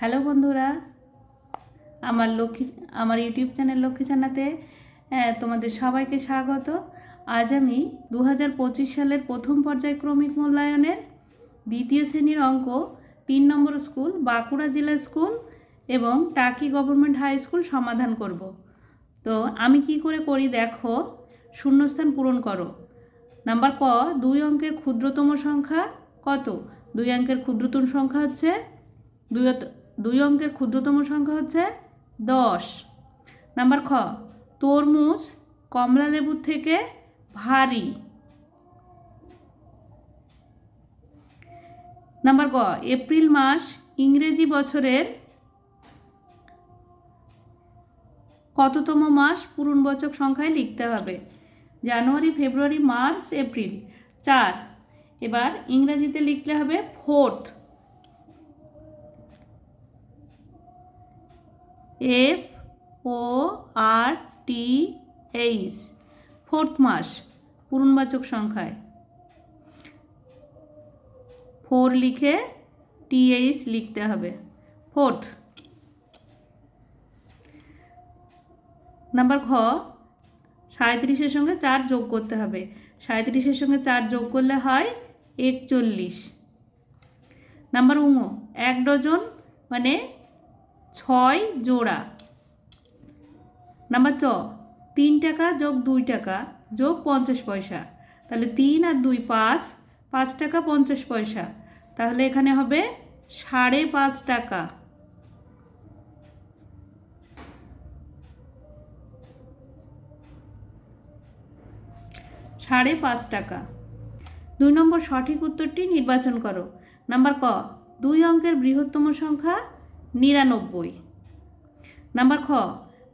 Hello বন্ধুরা, আমার লক্ষ্মী, আমার ইউটিউব চ্যানেল লক্ষ্মী জানাতে তোমাদের সবাইকে স্বাগত। আজ আমি দু হাজার পঁচিশ সালের প্রথম পর্যায়ক্রমিক মূল্যায়নের দ্বিতীয় শ্রেণির অঙ্ক, তিন নম্বর স্কুল, বাঁকুড়া জেলা স্কুল এবং টাকি গভর্নমেন্ট হাই স্কুল সমাধান করব। তো আমি কি করে করি দেখো, শূন্যস্থান পূরণ করো। নাম্বার ক, দুই অঙ্কের ক্ষুদ্রতম সংখ্যা কত? দুই অঙ্কের ক্ষুদ্রতম সংখ্যা হচ্ছে দুই দুই অঙ্কের ক্ষুদ্রতম সংখ্যা হচ্ছে দশ। নাম্বার খ, তরমুজ কমলা লেবুর থেকে ভারী। নাম্বার গ, এপ্রিল মাস ইংরেজি বছরের কততম মাস পূরণবাচক সংখ্যায় লিখতে হবে? জানুয়ারি, ফেব্রুয়ারি, মার্চ, এপ্রিল। চার, এবার ইংরেজিতে লিখতে হবে fourth. F O R T H fourth মাস, পূরণবাচক সংখ্যায়। ফোর লিখে টিএইচ লিখতে হবে। ফোর্থ নাম্বার খ সাঁত্রিশের সঙ্গে চার যোগ করতে হবে। সাঁত্রিশের সঙ্গে চার যোগ করলে হয় একচল্লিশ। নাম্বার উঙো এক ডজন মানে ছয় জোড়া। নাম্বার চ তিন টাকা যোগ দুই টাকা যোগ পঞ্চাশ পয়সা। তাহলে তিন আর দুই পাঁচ পাঁচ টাকা পঞ্চাশ পয়সা। তাহলে এখানে হবে সাড়ে পাঁচ টাকা। সাড়ে পাঁচ টাকা। দুই নম্বর সঠিক উত্তরটি নির্বাচন করো। নাম্বার ক, দুই অঙ্কের বৃহত্তম সংখ্যা নিরানব্বই। নাম্বার খ,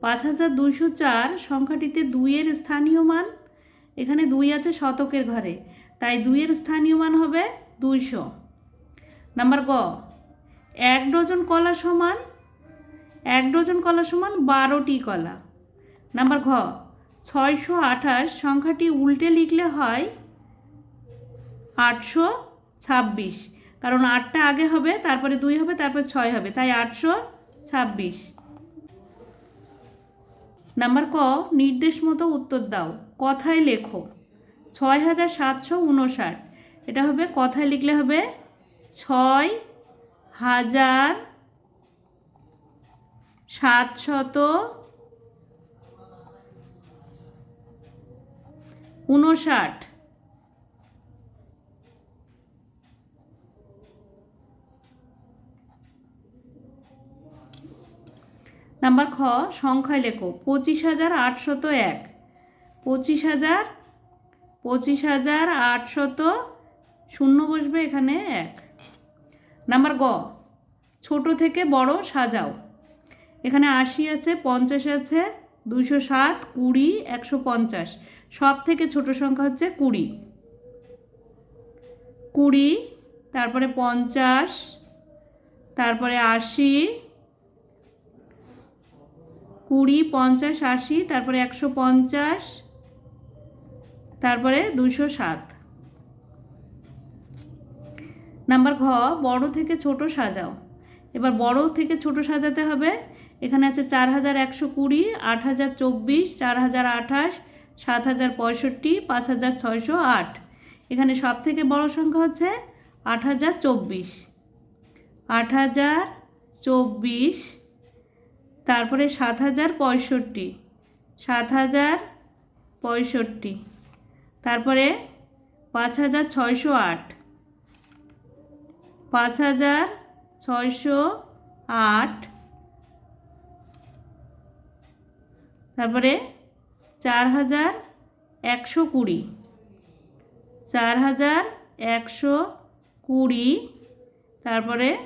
পাঁচ হাজার দুইশো চার সংখ্যাটিতে দুইয়ের স্থানীয় মান। এখানে দুই আছে শতকের ঘরে, তাই দুইয়ের স্থানীয় মান হবে দুইশো। নাম্বার গ, এক ডজন কলা সমান, এক ডজন কলা সমান বারোটি কলা। নাম্বার ঘ, ছয়শো আঠাশ সংখ্যাটি উল্টে লিখলে হয় আটশো ছাব্বিশ। কারণ আটটা আগে হবে, তারপরে দুই হবে, তারপর ছয় হবে, তাই আটশো ছাব্বিশ। নাম্বার ক, নির্দেশ মতো উত্তর দাও, কথায় লেখো। ছয় হাজার সাতশো উনষাট, এটা হবে কথায় লিখলে হবে ছয় হাজার সাতশত উনষাট। নাম্বার খ, সংখ্যায় লেখো। পঁচিশ হাজার আটশত এক। পঁচিশ হাজার পঁচিশ হাজার আটশত শূন্য বসবে এখানে এক। নাম্বার গ, ছোট থেকে বড় সাজাও। এখানে আশি আছে, পঞ্চাশ আছে দুশো সাত, কুড়ি, একশো পঞ্চাশ। সব থেকে ছোট সংখ্যা হচ্ছে কুড়ি। কুড়ি, তারপরে পঞ্চাশ, তারপরে আশি কুড়ি, পঞ্চাশ, আশি, তারপরে একশো পঞ্চাশ, তারপরে দুশো সাত। নাম্বার ঘ, বড় থেকে ছোট সাজাও। এবার বড় থেকে ছোট সাজাতে হবে। এখানে আছে চার হাজার একশো কুড়ি, আট হাজার চব্বিশ, চার হাজার আঠাশ, সাত হাজার পঁয়ষট্টি, পাঁচ হাজার ছয়শো আট। এখানে সব থেকে বড় সংখ্যা হচ্ছে আট হাজার চব্বিশ। আট হাজার চব্বিশ তারপরে সাত হাজার পঁয়ষট্টি। সাত হাজার পঁয়ষট্টি। তারপরে পাঁচ হাজার ছয়শো আট। পাঁচ হাজার ছয়শো আট। তারপরে চার হাজার একশো কুড়ি। চার হাজার একশো কুড়ি। তারপরে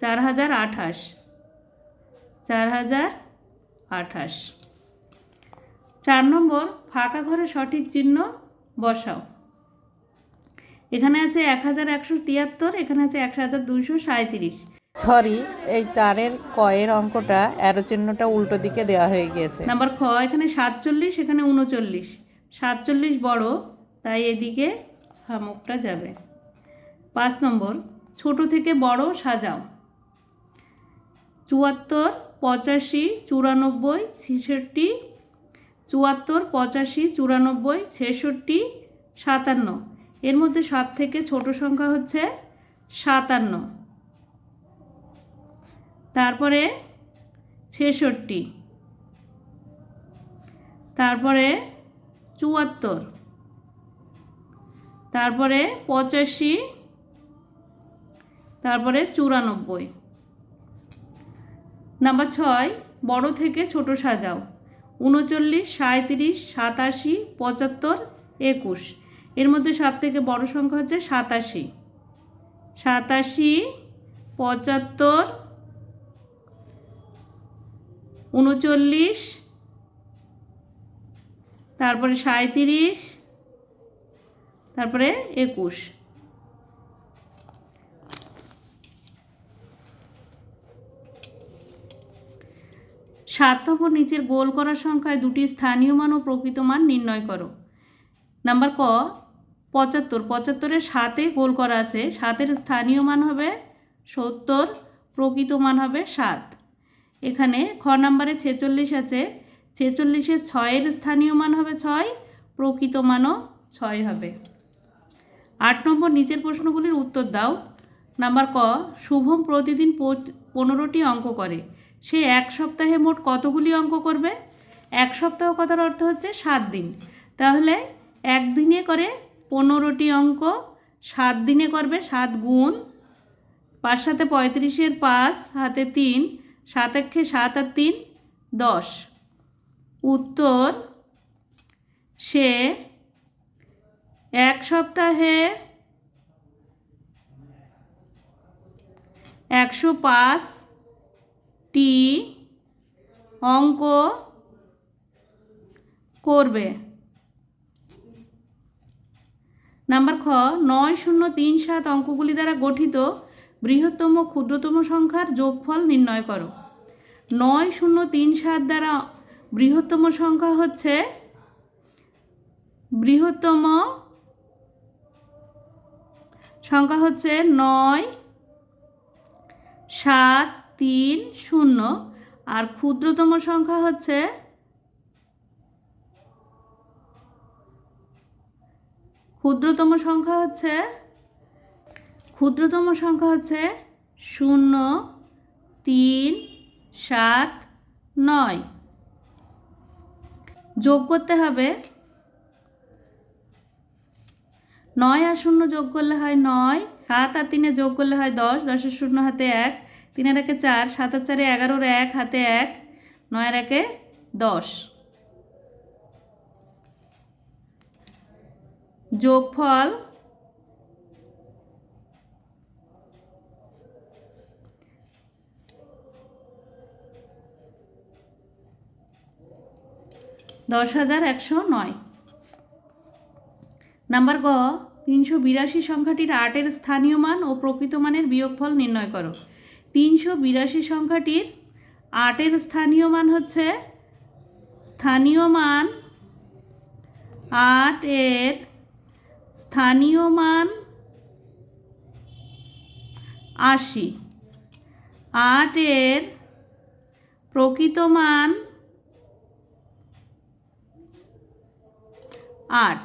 চার হাজার আঠাশ। চার হাজার আঠাশ। চার নম্বর ফাঁকা ঘরে সঠিক চিহ্ন বসাও। এখানে আছে এক হাজার একশো তিয়াত্তর এখানে আছে এক হাজার দুইশো সাঁত্রিশ সরি এই চারের কয়ের অঙ্কটা অ্যারো চিহ্নটা উল্টো দিকে দেওয়া হয়ে গিয়েছে। নাম্বার খ এখানে সাতচল্লিশ এখানে উনচল্লিশ। সাতচল্লিশ বড় তাই এদিকে হামুকটা যাবে। পাঁচ নম্বর ছোট থেকে বড় সাজাও। চুয়াত্তর পঁচাশি চুরানব্বই ছেষট্টি, চুয়াত্তর, পঁচাশি, চুরানব্বই, ছেষট্টি, সাতান্ন। এর মধ্যে সব থেকে ছোট সংখ্যা হচ্ছে সাতান্ন। তারপরে ছেষট্টি। তারপরে চুয়াত্তর। তারপরে পঁচাশি। তারপরে চুরানব্বই। নাম্বার ছয়, বড় থেকে ছোট সাজাও। উনচল্লিশ সাঁত্রিশ সাতাশি, পঁচাত্তর, একুশ। এর মধ্যে সব থেকে বড় সংখ্যা হচ্ছে সাতাশি। সাতাশি, পঁচাত্তর, উনচল্লিশ, তারপরে সাঁত্রিশ তারপরে একুশ। স্বার্থপর নিচের গোল করা সংখ্যায় দুটি স্থানীয় মান ও প্রকৃত মান নির্ণয় করো। নাম্বার ক, পঁচাত্তর। পঁচাত্তরের সাতে গোল করা আছে। সাতের স্থানীয় মান হবে সত্তর, প্রকৃত মান হবে সাত। এখানে খ নাম্বারে ছেচল্লিশ আছে। ছেচল্লিশের ছয়ের স্থানীয় মান হবে ছয়, প্রকৃত মানও ছয় হবে। আট নম্বর নিচের প্রশ্নগুলির উত্তর দাও। নাম্বার ক, শুভম প্রতিদিন পনেরোটি অঙ্ক করে। সে এক সপ্তাহে মোট কতগুলি অঙ্ক করবে? এক সপ্তাহ কথার অর্থ হচ্ছে সাত দিন। তাহলে একদিনে করে পনেরোটি অঙ্ক সাত দিনে করবে সাত গুণ। পাঁচ সাথে পঁয়ত্রিশের পাঁচ হাতে তিন, সাত একে সাত আর তিন, দশ। উত্তর, সে এক সপ্তাহে একশো পাঁচ পাঁচটি অঙ্ক করবে। নাম্বার খ, নয় শূন্য তিন সাত অঙ্কগুলি দ্বারা গঠিত বৃহত্তম ক্ষুদ্রতম সংখ্যার যোগফল নির্ণয় করো। নয় শূন্য তিন সাত দ্বারা বৃহত্তম সংখ্যা হচ্ছে বৃহত্তম সংখ্যা হচ্ছে নয় সাত তিন, শূন্য। আর ক্ষুদ্রতম সংখ্যা হচ্ছে ক্ষুদ্রতম সংখ্যা হচ্ছে ক্ষুদ্রতম সংখ্যা হচ্ছে শূন্য, তিন, সাত, নয়। যোগ করতে হবে। নয় আর শূন্য যোগ করলে হয় নয়, সাত আর তিনে যোগ করলে হয় দশ, দশের শূন্য হাতে এক। তিনের একে চার, সাত আর চারে এগারোর এক, হাতে এক নয়ের একে দশ। যোগফল দশ হাজার একশো নয়। নাম্বার গ, তিনশো বিরাশি সংখ্যাটির আটের স্থানীয় মান ও প্রকৃত মানের বিয়োগফল নির্ণয় করো। তিনশো বিরাশি সংখ্যাটির আটের স্থানীয় মান হচ্ছে, স্থানীয় মান আট এর স্থানীয় মান আশি। আট এর প্রকৃত মান আট।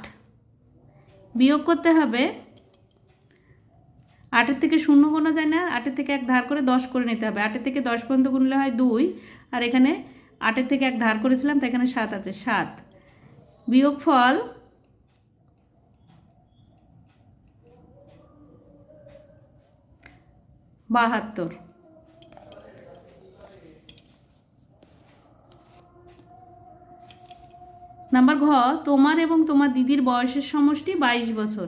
বিয়োগ করতে হবে আটের থেকে শূন্য গোনা যায় না, আটের থেকে এক ধার করে দশ করে নিতে হবে। আটের থেকে দশ পর্যন্ত গুনলে হয় দুই, আর এখানে আটের থেকে এক ধার করেছিলাম, তো এখানে সাত আছে, সাত। বিয়োগ ফল বাহাত্তর। নাম্বার ঘ, তোমার এবং তোমার দিদির বয়সের সমষ্টি বাইশ বছর।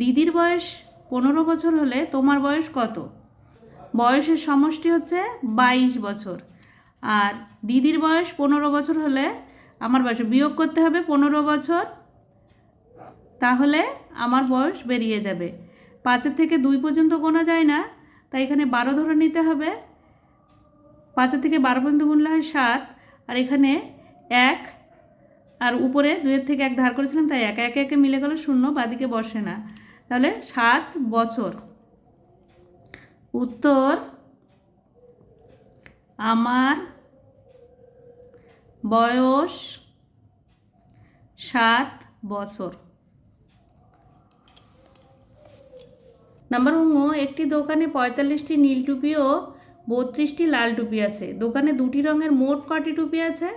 দিদির বয়স পনেরো বছর হলে তোমার বয়স কত? বয়সের সমষ্টি হচ্ছে বাইশ বছর। আর দিদির বয়স পনেরো বছর হলে আমার বয়স, বিয়োগ করতে হবে পনেরো বছর, তাহলে আমার বয়স বেরিয়ে যাবে। পাঁচের থেকে দুই পর্যন্ত গোনা যায় না, তাই এখানে বারো ধরে নিতে হবে। পাঁচের থেকে বারো পর্যন্ত গুনলে হয় সাত, আর এখানে এক, আর উপরে দুইয়ের থেকে এক ধার করেছিলাম, তাই একে একে একে মিলে গেল শূন্য, বাদিকে বসে না। তাহলে সাত বছর। উত্তর, আমার বয়স সাত বছর। নাম্বার হুমো একটি দোকানে পঁয়তাল্লিশটি নীল টুপি ও বত্রিশটি লাল টুপি আছে। দোকানে দুটি রঙের মোট কটি টুপি আছে?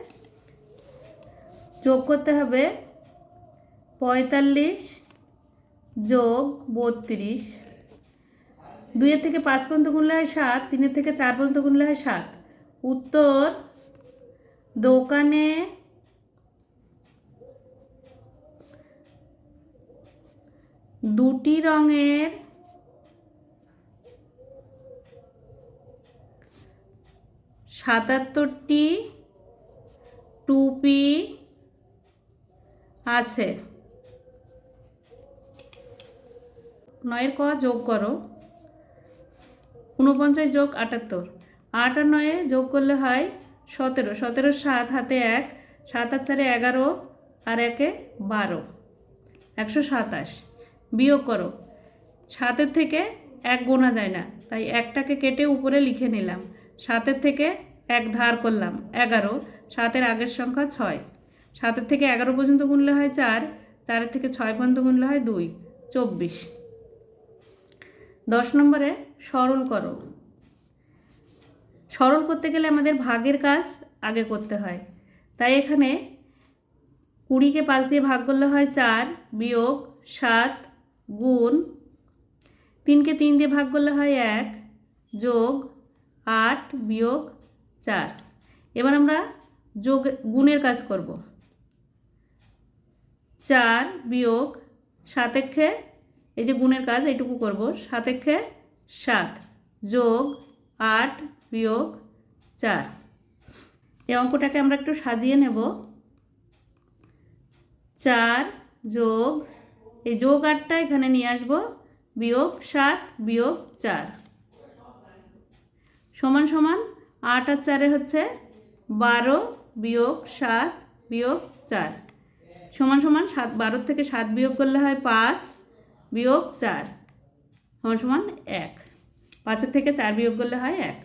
যোগ করতে হবে পঁয়তাল্লিশ যোগ বত্রিশ। দুইয়ের থেকে পাঁচ পর্যন্ত গুনলে হয় সাত, তিনের থেকে চার পর্যন্ত গুনলে হয় সাত। উত্তর, দোকানে দুটি রঙের সাতাত্তরটি টুপি আছে। নয়ের ক যোগ করো। ঊনপঞ্চাশ যোগ আটাত্তর। আট আর নয়ে যোগ করলে হয় সতেরো। সতেরো সাত হাতে এক, সাত আর চারে এগারো আর একে বারো। একশো সাতাশ। বিয়োগ করো। সাতের থেকে এক গোনা যায় না, তাই একটাকে কেটে উপরে লিখে নিলাম। সাতের থেকে এক ধার করলাম, এগারো। সাতের আগের সংখ্যা ছয়। সাতের থেকে এগারো পর্যন্ত গুনলে হয় চার, চারের থেকে ছয় পর্যন্ত গুনলে হয় দুই। চব্বিশ। দশ নম্বরে সরল করো। সরল করতে গেলে আমাদের ভাগের কাজ আগে করতে হয়। তাই এখানে কুড়িকে পাঁচ দিয়ে ভাগ করলে হয় চার বিয়োগ সাত গুণ তিনকে তিন দিয়ে ভাগ করলে হয় এক যোগ আট বিয়োগ চার। এবার আমরা যোগ গুণের কাজ করব। চার বিয়োগ সাতেক্ষে এই যে গুণের কাজ, এইটুকু করব। সাতেক্ষে সাত, যোগ আট বিয়োগ চার। এই অঙ্কটাকে আমরা একটু সাজিয়ে নেব। চার যোগ, এই যোগ আটটা এখানে নিয়ে আসব। বিয়োগ সাত, বিয়োগ চার। সমান সমান আট আর চারে হচ্ছে বারো বিয়োগ সাত বিয়োগ চার। সমান সমান সাত বারো থেকে সাত বিয়োগ করলে হয় পাঁচ। বিয়োগ চার সমান সমান এক। পাঁচের থেকে চার বিয়োগ করলে হয় এক।